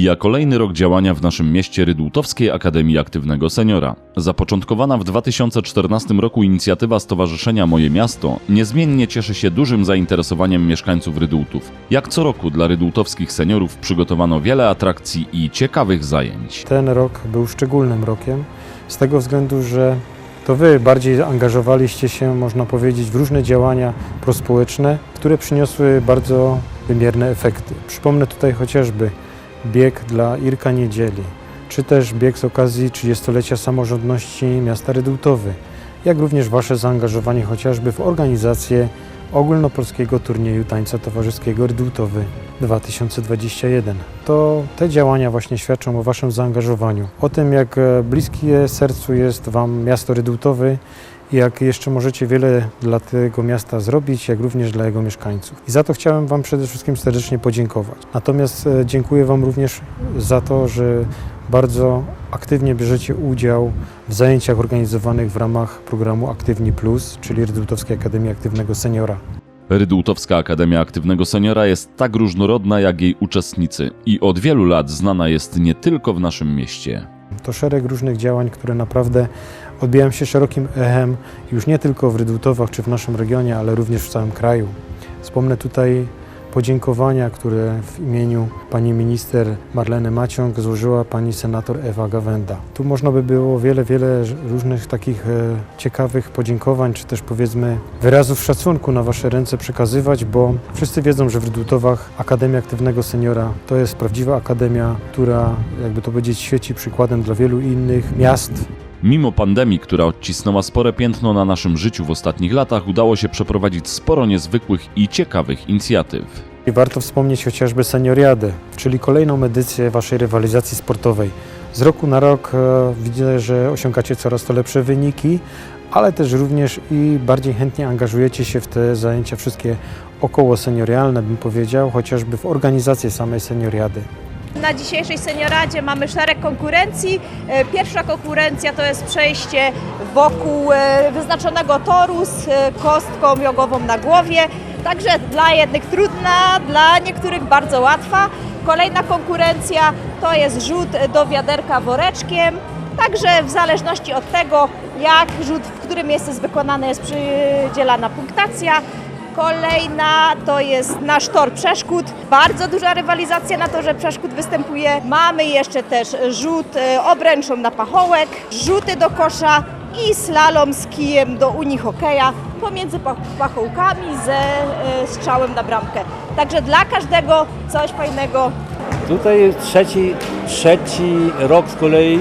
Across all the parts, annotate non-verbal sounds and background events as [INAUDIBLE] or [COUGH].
Mija kolejny rok działania w naszym mieście Rydultowskiej Akademii Aktywnego Seniora. Zapoczątkowana w 2014 roku inicjatywa Stowarzyszenia Moje Miasto niezmiennie cieszy się dużym zainteresowaniem mieszkańców Rydultów. Jak co roku dla rydultowskich seniorów przygotowano wiele atrakcji i ciekawych zajęć. Ten rok był szczególnym rokiem z tego względu, że to Wy bardziej angażowaliście się, można powiedzieć, w różne działania prospołeczne, które przyniosły bardzo wymierne efekty. Przypomnę tutaj chociażby bieg dla Irka Niedzieli, czy też bieg z okazji 30-lecia samorządności miasta Rydultowy, jak również Wasze zaangażowanie chociażby w organizację ogólnopolskiego turnieju tańca towarzyskiego Rydultowy 2021. To te działania właśnie świadczą o Waszym zaangażowaniu, o tym jak e, bliskie sercu jest Wam miasto Rydultowy i jak jeszcze możecie wiele dla tego miasta zrobić, jak również dla jego mieszkańców. I za to chciałem Wam przede wszystkim serdecznie podziękować. Natomiast e, dziękuję Wam również za to, że bardzo aktywnie bierzecie udział w zajęciach organizowanych w ramach programu Aktywni Plus, czyli Rydultowskiej Akademii Aktywnego Seniora. Rydultowska Akademia Aktywnego Seniora jest tak różnorodna jak jej uczestnicy i od wielu lat znana jest nie tylko w naszym mieście. To szereg różnych działań, które naprawdę odbijają się szerokim echem już nie tylko w Rydultowach czy w naszym regionie, ale również w całym kraju. Wspomnę tutaj podziękowania, które w imieniu pani minister Marleny Maciąg złożyła pani senator Ewa Gawenda. Tu można by było wiele, wiele różnych takich e, ciekawych podziękowań, czy też powiedzmy wyrazów szacunku na wasze ręce przekazywać, bo wszyscy wiedzą, że w Rydultowach Akademia Aktywnego Seniora to jest prawdziwa akademia, która jakby to powiedzieć świeci przykładem dla wielu innych miast, Mimo pandemii, która odcisnęła spore piętno na naszym życiu w ostatnich latach, udało się przeprowadzić sporo niezwykłych i ciekawych inicjatyw. I warto wspomnieć chociażby Senioriadę, czyli kolejną edycję Waszej rywalizacji sportowej. Z roku na rok e, widzę, że osiągacie coraz to lepsze wyniki, ale też również i bardziej chętnie angażujecie się w te zajęcia wszystkie około seniorialne, bym powiedział, chociażby w organizację samej Senioriady. Na dzisiejszej senioradzie mamy szereg konkurencji. E, Pierwsza konkurencja to jest przejście wokół e, wyznaczonego toru z e, kostką jogową na głowie. Także dla jednych trudna, dla niektórych bardzo łatwa. Kolejna konkurencja to jest rzut do wiaderka woreczkiem. Także w zależności od tego, jak rzut, w którym miejscu jest wykonany, jest przydzielana punktacja. Kolejna to jest nasz tor przeszkód. Bardzo duża rywalizacja na torze przeszkód występuje. Mamy jeszcze też rzut e, obręczą na pachołek, rzuty do kosza i slalom z kijem do unihokeja pomiędzy pa- pachołkami ze e, strzałem na bramkę. Także dla każdego coś fajnego. Tutaj jest trzeci, trzeci rok z kolei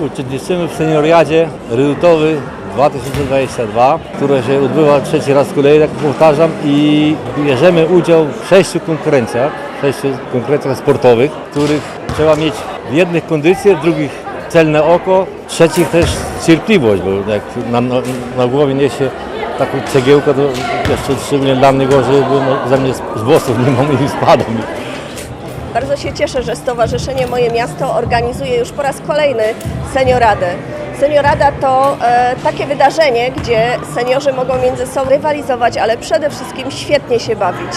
uczestniczymy w senioriadzie Rydultowy 2022, które się odbywa trzeci raz z kolei, tak powtarzam, i bierzemy udział w sześciu konkurencjach, sześciu konkurencjach sportowych, których trzeba mieć w jednych kondycję, w drugich celne oko, w trzecich też cierpliwość, bo jak na, na, na głowie niesie taką cegiełkę, to jeszcze szczególnie dla mnie gorzej, bo no, ze mnie z, z włosów nie mam i spadam. Bardzo się cieszę, że Stowarzyszenie Moje Miasto organizuje już po raz kolejny Senioradę. Seniorada to e, takie wydarzenie, gdzie seniorzy mogą między sobą rywalizować, ale przede wszystkim świetnie się bawić.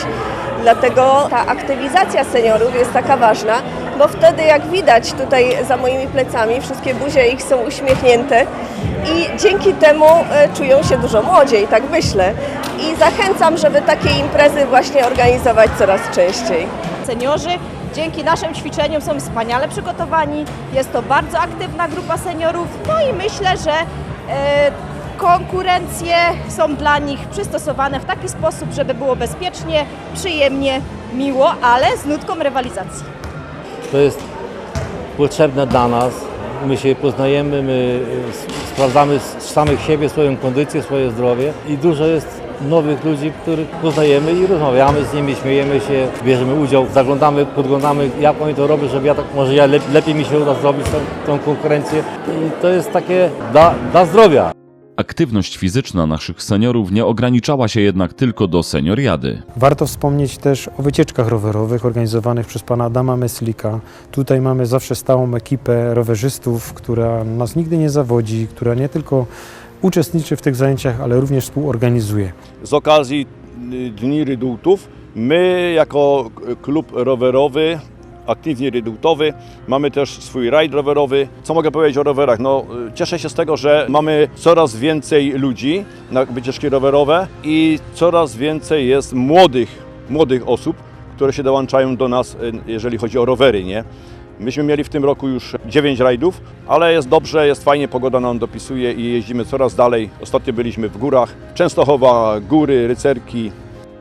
Dlatego ta aktywizacja seniorów jest taka ważna, bo wtedy jak widać tutaj za moimi plecami, wszystkie buzie ich są uśmiechnięte i dzięki temu e, czują się dużo młodziej, tak myślę. I zachęcam, żeby takie imprezy właśnie organizować coraz częściej. Seniorzy dzięki naszym ćwiczeniom są wspaniale przygotowani. Jest to bardzo aktywna grupa seniorów. No i myślę, że e, konkurencje są dla nich przystosowane w taki sposób, żeby było bezpiecznie, przyjemnie, miło, ale z nutką rywalizacji. To jest potrzebne dla nas. My się poznajemy, my s- sprawdzamy samych siebie swoją kondycję, swoje zdrowie i dużo jest nowych ludzi, których poznajemy i rozmawiamy z nimi, śmiejemy się, bierzemy udział, zaglądamy, podglądamy jak oni to robią, żeby ja tak, może ja lep, lepiej mi się uda zrobić tą, tą konkurencję i to jest takie dla, dla zdrowia. Aktywność fizyczna naszych seniorów nie ograniczała się jednak tylko do senioriady. Warto wspomnieć też o wycieczkach rowerowych organizowanych przez pana Adama Meslika. Tutaj mamy zawsze stałą ekipę rowerzystów, która nas nigdy nie zawodzi, która nie tylko uczestniczy w tych zajęciach, ale również współorganizuje. z okazji y, Dni Rydultów my jako k- klub rowerowy aktywnie redutowy. Mamy też swój rajd rowerowy. Co mogę powiedzieć o rowerach? No, y, cieszę się z tego, że mamy coraz więcej ludzi na wycieczki rowerowe i coraz więcej jest młodych, młodych osób, które się dołączają do nas, y, jeżeli chodzi o rowery, nie? Myśmy mieli w tym roku już 9 rajdów, ale jest dobrze, jest fajnie, pogoda nam dopisuje i jeździmy coraz dalej. Ostatnio byliśmy w górach, Częstochowa, góry, rycerki,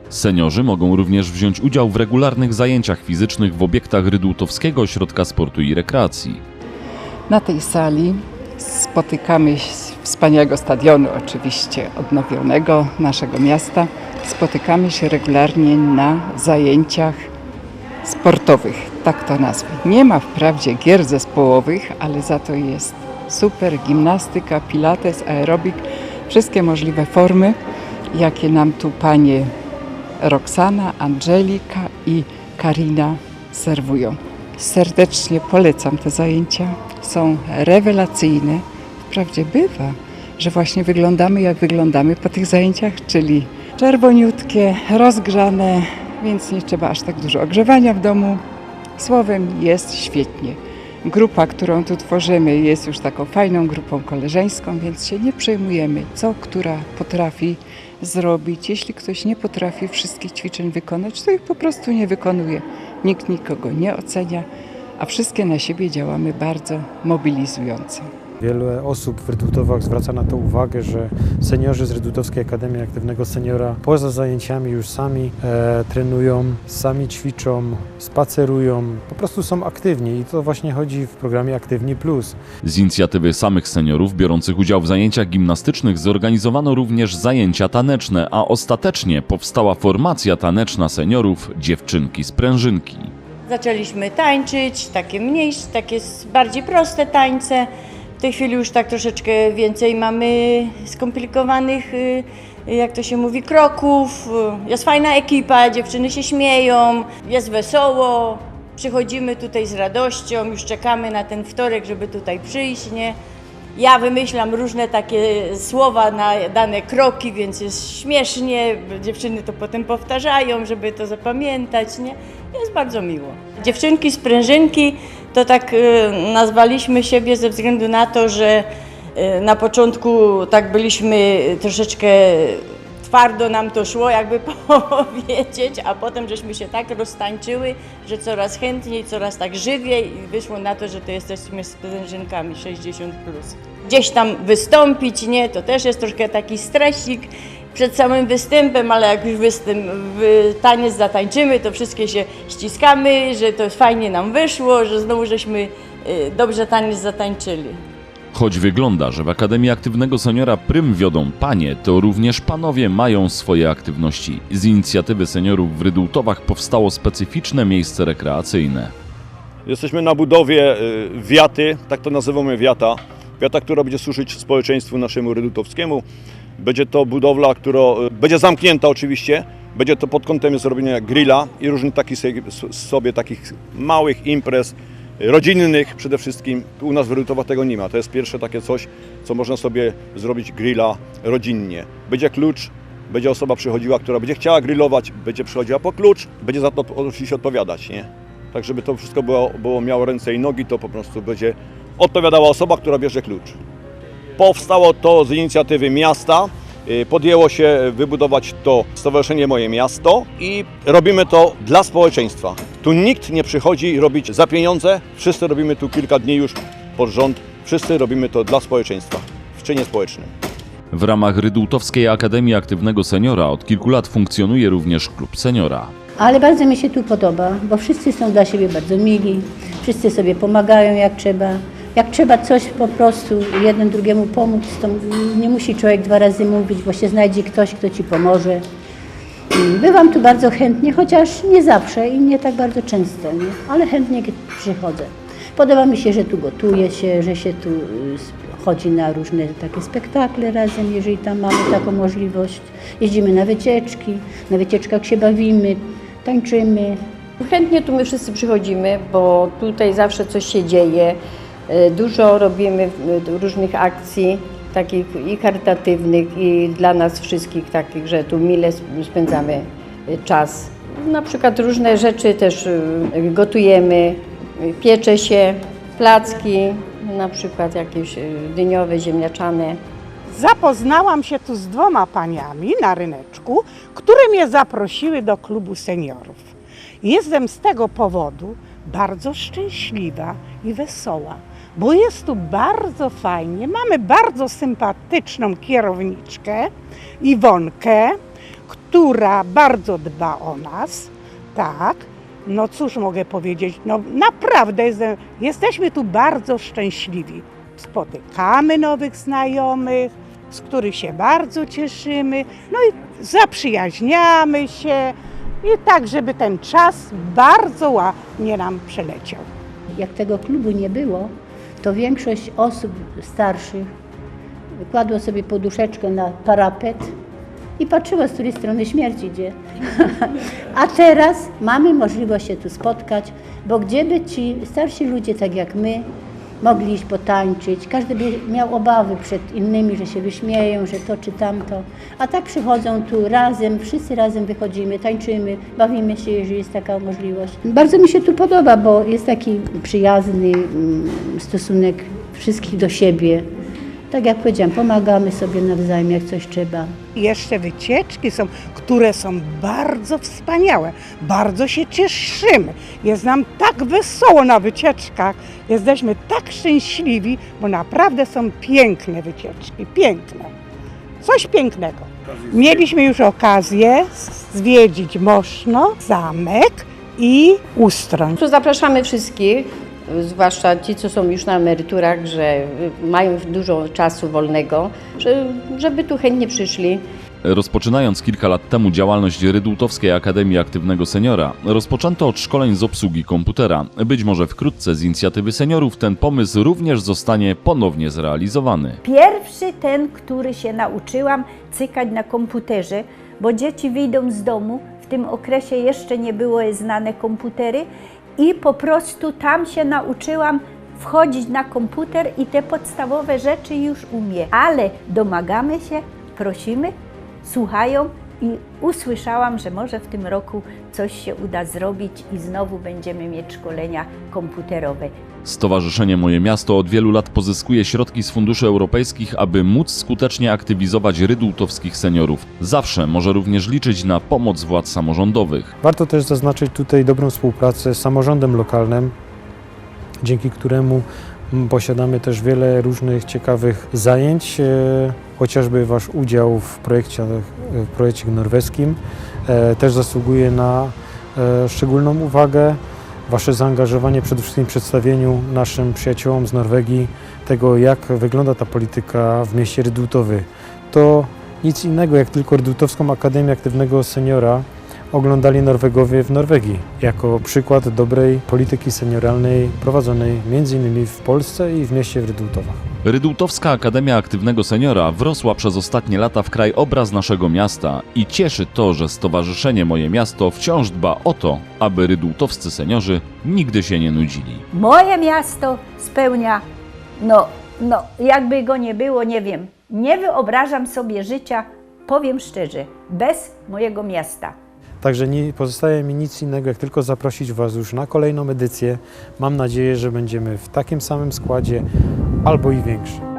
Seniorzy mogą również wziąć udział w regularnych zajęciach fizycznych w obiektach Rydultowskiego Ośrodka Sportu i Rekreacji. Na tej sali spotykamy się z wspaniałego stadionu, oczywiście odnowionego naszego miasta. Spotykamy się regularnie na zajęciach sportowych, tak to nazwę. Nie ma wprawdzie gier zespołowych, ale za to jest super gimnastyka, pilates, aerobik, wszystkie możliwe formy, jakie nam tu panie Roxana, Angelika i Karina serwują. Serdecznie polecam te zajęcia. Są rewelacyjne. Wprawdzie bywa, że właśnie wyglądamy jak wyglądamy po tych zajęciach, czyli czerwoniutkie, rozgrzane, więc nie trzeba aż tak dużo ogrzewania w domu. Słowem jest świetnie. Grupa, którą tu tworzymy, jest już taką fajną grupą koleżeńską, więc się nie przejmujemy, co która potrafi zrobić. Jeśli ktoś nie potrafi wszystkich ćwiczeń wykonać, to ich po prostu nie wykonuje. Nikt nikogo nie ocenia, a wszystkie na siebie działamy bardzo mobilizująco. Wiele osób w Redutowach zwraca na to uwagę, że seniorzy z Redutowskiej Akademii Aktywnego Seniora poza zajęciami już sami e, trenują, sami ćwiczą, spacerują, po prostu są aktywni i to właśnie chodzi w programie Aktywni Plus. Z inicjatywy samych seniorów biorących udział w zajęciach gimnastycznych zorganizowano również zajęcia taneczne, a ostatecznie powstała formacja taneczna seniorów Dziewczynki Sprężynki. Zaczęliśmy tańczyć, takie mniejsze, takie bardziej proste tańce. Tej chwili już tak troszeczkę więcej mamy skomplikowanych, y, jak to się mówi, kroków. Jest fajna ekipa, dziewczyny się śmieją, jest wesoło. Przychodzimy tutaj z radością, już czekamy na ten wtorek, żeby tutaj przyjść, nie? Ja wymyślam różne takie słowa na dane kroki, więc jest śmiesznie. Dziewczyny to potem powtarzają, żeby to zapamiętać, nie? Jest bardzo miło. Dziewczynki sprężynki to tak y, nazwaliśmy siebie ze względu na to, że y, na początku tak byliśmy troszeczkę twardo nam to szło, jakby [LAUGHS] powiedzieć, a potem żeśmy się tak roztańczyły, że coraz chętniej, coraz tak żywiej i wyszło na to, że to jesteśmy sprężynkami 60+. Plus. Gdzieś tam wystąpić, nie, to też jest troszkę taki stresik przed samym występem, ale jak już występ, taniec zatańczymy, to wszystkie się ściskamy, że to fajnie nam wyszło, że znowu żeśmy y, dobrze taniec zatańczyli. Choć wygląda, że w Akademii Aktywnego Seniora prym wiodą panie, to również panowie mają swoje aktywności. Z inicjatywy seniorów w Rydultowach powstało specyficzne miejsce rekreacyjne. Jesteśmy na budowie y, wiaty, tak to nazywamy wiata. Wiata, która będzie służyć społeczeństwu naszemu redutowskiemu. Będzie to budowla, która y, będzie zamknięta oczywiście. Będzie to pod kątem zrobienia grilla i różnych takich sobie, takich małych imprez rodzinnych przede wszystkim. U nas w Redutowach tego nie ma. To jest pierwsze takie coś, co można sobie zrobić grilla rodzinnie. Będzie klucz, będzie osoba przychodziła, która będzie chciała grillować, będzie przychodziła po klucz, będzie za to oczywiście odpowiadać, nie? Tak, żeby to wszystko było, było miało ręce i nogi, to po prostu będzie odpowiadała osoba, która bierze klucz. Powstało to z inicjatywy miasta. Y, Podjęło się wybudować to Stowarzyszenie Moje Miasto i robimy to dla społeczeństwa. Tu nikt nie przychodzi robić za pieniądze, wszyscy robimy tu kilka dni już pod rząd, wszyscy robimy to dla społeczeństwa, w czynie społecznym. W ramach Rydultowskiej Akademii Aktywnego Seniora od kilku lat funkcjonuje również Klub Seniora. Ale bardzo mi się tu podoba, bo wszyscy są dla siebie bardzo mili, wszyscy sobie pomagają jak trzeba. Jak trzeba coś po prostu jeden drugiemu pomóc, to nie musi człowiek dwa razy mówić, bo się znajdzie ktoś, kto ci pomoże. I Bywam tu bardzo chętnie, chociaż nie zawsze i nie tak bardzo często, nie? ale chętnie przychodzę. Podoba mi się, że tu gotuje się, że się tu y, chodzi na różne takie spektakle razem, jeżeli tam mamy taką możliwość. Jeździmy na wycieczki, na wycieczkach się bawimy, tańczymy, Chętnie tu my wszyscy przychodzimy, bo tutaj zawsze coś się dzieje. E, Dużo robimy e, różnych akcji, takich i charytatywnych, i dla nas wszystkich takich, że tu mile sp- spędzamy e, czas Na przykład różne rzeczy też y, gotujemy, piecze się, placki, na przykład jakieś dyniowe, ziemniaczane. Zapoznałam się tu z dwoma paniami na ryneczku, które mnie zaprosiły do klubu seniorów. Jestem z tego powodu bardzo szczęśliwa i wesoła, bo jest tu bardzo fajnie. Mamy bardzo sympatyczną kierowniczkę, Iwonkę, która bardzo dba o nas. Tak, no cóż mogę powiedzieć, no naprawdę jesteśmy tu bardzo szczęśliwi. Spotykamy nowych znajomych, z których się bardzo cieszymy, no i zaprzyjaźniamy się i tak, żeby ten czas bardzo ładnie nam przeleciał. Jak tego klubu nie było, to większość osób starszych kładło sobie poduszeczkę na parapet i patrzyło, z której strony śmierć idzie. [LAUGHS] A teraz mamy możliwość się tu spotkać, bo gdzie by ci starsi ludzie, tak jak my, mogli iść potańczyć, każdy miał obawy przed innymi, że się wyśmieją, że to czy tamto, a tak przychodzą tu razem, wszyscy razem wychodzimy, tańczymy, bawimy się, jeżeli jest taka możliwość. Bardzo mi się tu podoba, bo jest taki przyjazny mm, stosunek wszystkich do siebie. Tak jak powiedziałam, pomagamy sobie nawzajem, jak coś trzeba. I Jeszcze wycieczki są, które są bardzo wspaniałe. Bardzo się cieszymy. Jest nam tak wesoło na wycieczkach. Jesteśmy tak szczęśliwi, bo naprawdę są piękne wycieczki. Piękne. Coś pięknego. Mieliśmy już okazję zwiedzić Moszno, zamek i Ustroń. Tu zapraszamy wszystkich, zwłaszcza ci, co są już na emeryturach, że mają dużo czasu wolnego, że, żeby tu chętnie przyszli. Rozpoczynając kilka lat temu działalność Rydultowskiej Akademii Aktywnego Seniora, rozpoczęto od szkoleń z obsługi komputera. Być może wkrótce z inicjatywy seniorów ten pomysł również zostanie ponownie zrealizowany. Pierwszy ten, który się nauczyłam cykać na komputerze, bo dzieci wyjdą z domu, w tym okresie jeszcze nie były znane komputery i po prostu tam się nauczyłam wchodzić na komputer i te podstawowe rzeczy już umie. Ale domagamy się, prosimy, słuchają i usłyszałam, że może w tym roku coś się uda zrobić i znowu będziemy mieć szkolenia komputerowe. Stowarzyszenie Moje Miasto od wielu lat pozyskuje środki z funduszy europejskich, aby móc skutecznie aktywizować rydultowskich seniorów. Zawsze może również liczyć na pomoc władz samorządowych. Warto też zaznaczyć tutaj dobrą współpracę z samorządem lokalnym, dzięki któremu posiadamy też wiele różnych ciekawych zajęć, e, chociażby Wasz udział w projekcie, w projekcie norweskim e, też zasługuje na e, szczególną uwagę. Wasze zaangażowanie przede wszystkim w przedstawieniu naszym przyjaciołom z Norwegii tego, jak wygląda ta polityka w mieście Rydultowy. To nic innego jak tylko Rydultowską Akademię Aktywnego Seniora oglądali Norwegowie w Norwegii jako przykład dobrej polityki senioralnej prowadzonej m.in. w Polsce i w mieście w Rydultowach. Rydultowska Akademia Aktywnego Seniora wrosła przez ostatnie lata w kraj obraz naszego miasta i cieszy to, że Stowarzyszenie Moje Miasto wciąż dba o to, aby rydultowscy seniorzy nigdy się nie nudzili. Moje miasto spełnia, no, no, jakby go nie było, nie wiem. Nie wyobrażam sobie życia, powiem szczerze, bez mojego miasta. Także nie pozostaje mi nic innego, jak tylko zaprosić Was już na kolejną edycję. Mam nadzieję, że będziemy w takim samym składzie albo i większym.